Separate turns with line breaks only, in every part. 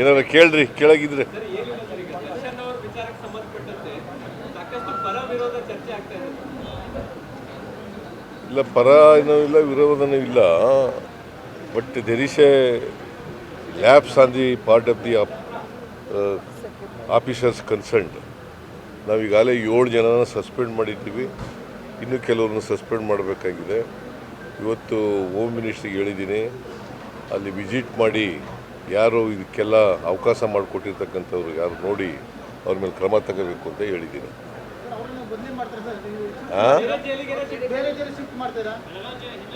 ಏನಾರ ಕೇಳ್ರಿ ಕೆಳಗಿದ್ರೆ. ಇಲ್ಲ ಪರ ಏನೂ ಇಲ್ಲ ವಿರೋಧನೂ ಇಲ್ಲ. But there is a lapse on the part of the officers concerned ನಾವು ಈಗಾಗಲೇ ಏಳು ಜನನ ಸಸ್ಪೆಂಡ್ ಮಾಡಿದ್ದೀವಿ. ಇನ್ನು ಕೆಲವ್ರನ್ನ ಸಸ್ಪೆಂಡ್ ಮಾಡಬೇಕಾಗಿದೆ. ಇವತ್ತು ಹೋಮ್ ಮಿನಿಸ್ಟ್ರಿಗೆ ಹೇಳಿದ್ದೀನಿ. ಅಲ್ಲಿ ವಿಸಿಟ್ ಮಾಡಿ ಯಾರು ಇದಕ್ಕೆಲ್ಲ ಅವಕಾಶ ಮಾಡಿಕೊಟ್ಟಿರ್ತಕ್ಕಂಥವ್ರು ಯಾರು ನೋಡಿ ಅವ್ರ ಮೇಲೆ ಕ್ರಮ ತಗೋಬೇಕು ಅಂತ ಹೇಳಿದ್ದೀನಿ.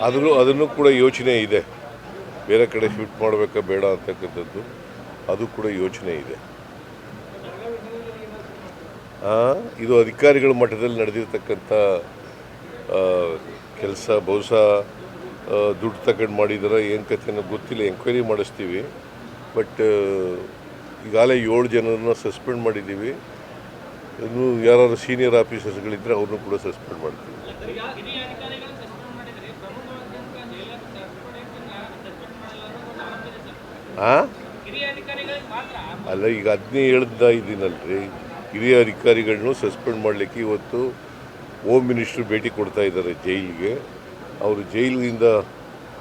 ಅದನ್ನು ಅದನ್ನು ಕೂಡ ಯೋಚನೆ ಇದೆ. ಬೇರೆ ಕಡೆ ಶಿಫ್ಟ್ ಮಾಡಬೇಕಾ ಬೇಡ ಅಂತಕ್ಕಂಥದ್ದು ಅದು ಕೂಡ ಯೋಚನೆ ಇದೆ. ಇದು ಅಧಿಕಾರಿಗಳ ಮಟ್ಟದಲ್ಲಿ ನಡೆದಿರ್ತಕ್ಕಂಥ ಕೆಲಸ ಬಹುಶಃ ದುಡ್ಡು ತಗೊಂಡು ಮಾಡಿದಾರೆ ಏನು ಕಥೆ ಗೊತ್ತಿಲ್ಲ ಎಂಕ್ವೈರಿ ಮಾಡಿಸ್ತೀವಿ. ಬಟ್ ಈಗಾಗಲೇ ಏಳು ಜನರನ್ನ ಸಸ್ಪೆಂಡ್ ಮಾಡಿದ್ದೀವಿ. ಇನ್ನು ಯಾರು ಸೀನಿಯರ್ ಆಫೀಸರ್ಸ್ಗಳಿದ್ದರೆ ಅವ್ರನ್ನೂ ಕೂಡ ಸಸ್ಪೆಂಡ್ ಮಾಡ್ತೀವಿ. ಹಾಂ ಅಲ್ಲ, ಈಗ ಅದನ್ನೇ ಹೇಳ್ತಾ ಇದ್ದೀನಲ್ರಿ. ಹಿರಿಯ ಅಧಿಕಾರಿಗಳನ್ನೂ ಸಸ್ಪೆಂಡ್ ಮಾಡಲಿಕ್ಕೆ ಇವತ್ತು ಹೋಮ್ ಮಿನಿಸ್ಟ್ರು ಭೇಟಿ ಕೊಡ್ತಾ ಇದ್ದಾರೆ ಜೈಲಿಗೆ. ಅವರು ಜೈಲಿನಿಂದ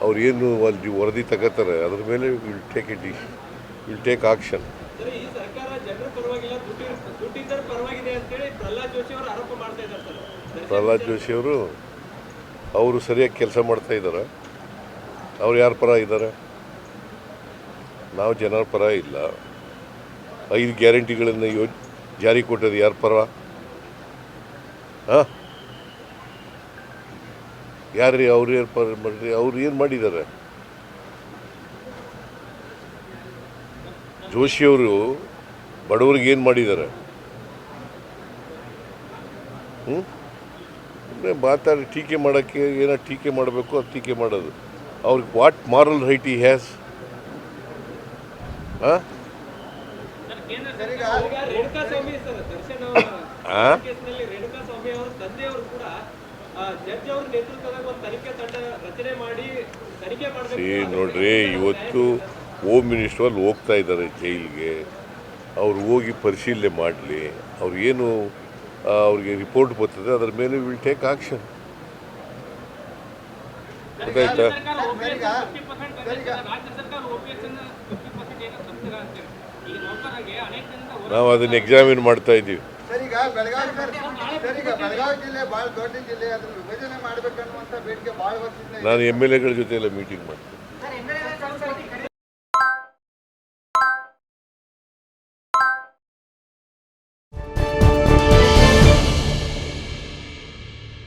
ಅವ್ರು ಏನು ಅಲ್ಲಿ ವರದಿ ತಗೋತಾರೆ ಅದ್ರ ಮೇಲೆ will take it will take action
Pralhad Joshi ಅವರು
ಅವರು ಸರಿಯಾಗಿ ಕೆಲಸ ಮಾಡ್ತಾ ಇದ್ದಾರೆ. ಅವ್ರು ಯಾರ ಪರ ಇದ್ದಾರೆ? ನಾವು ಜನರ ಪರ ಇಲ್ಲ. ಐದು ಗ್ಯಾರಂಟಿಗಳನ್ನು ಯೋ ಜಾರಿ ಕೊಟ್ಟದ್ದು ಯಾರ ಪರ? ಹಾಂ? ಯಾರ್ರಿ ಅವ್ರು ಯಾರು ಪರ ಮಾಡ್ರಿ? ಅವ್ರು ಏನು ಮಾಡಿದ್ದಾರೆ ಜೋಶಿಯವರು ಬಡವರಿಗೆ ಏನು ಮಾಡಿದ್ದಾರೆ ಹ್ಞೂ ಮಾತಾಡಿ ಟೀಕೆ ಮಾಡೋಕ್ಕೆ ಏನೋ ಟೀಕೆ ಮಾಡಬೇಕು ಅದು ಟೀಕೆ ಮಾಡೋದು. ಅವ್ರಿಗೆ what moral right he has ಹಾಂ
ಜಡ್ಜ್ ಅವ್ರ ನೇತೃತ್ವದಾಗ ಒಂದು ತನಿಖೆ ತಂಡ ರಚನೆ ಮಾಡಿ ತನಿಖೆ ಮಾಡಬೇಕು
ಏ ನೋಡ್ರಿ ಇವತ್ತು ಹೋಮ್ ಮಿನಿಸ್ಟರ್ ಅಲ್ಲಿ ಹೋಗ್ತಾ ಇದ್ದಾರೆ ಜೈಲಿಗೆ. ಅವ್ರು ಹೋಗಿ ಪರಿಶೀಲನೆ ಮಾಡಲಿ. ಅವ್ರು ಏನು ಆ, ಅವ್ರಿಗೆ ರಿಪೋರ್ಟ್ ಬರ್ತದೆ ಅದರ ಮೇಲೆ ವಿಲ್ ಟೇಕ್ ಆಕ್ಷನ್ ಗೊತ್ತಾಯ್ತಾ? ನಾವು ಅದನ್ನು ಎಕ್ಸಾಮಿನ್ ಮಾಡ್ತಾ ಇದ್ದೀವಿ.
ಈಗ ಬೆಳಗಾವಿ ಸರ್ ಈಗ ಬೆಳಗಾವಿ ಜಿಲ್ಲೆ ಭಾಳ ದೊಡ್ಡ ಜಿಲ್ಲೆ ಅದನ್ನು ವಿಭಜನೆ ಮಾಡ್ಬೇಕನ್ನುವಂಥ ಬೇಡಿಕೆ ಭಾಳ ಇದೆ.
ನಾನು ಎಂ ಎಲ್ ಎಗಳ ಜೊತೆ ಎಲ್ಲ ಮೀಟಿಂಗ್ ಮಾಡ್ತೀನಿ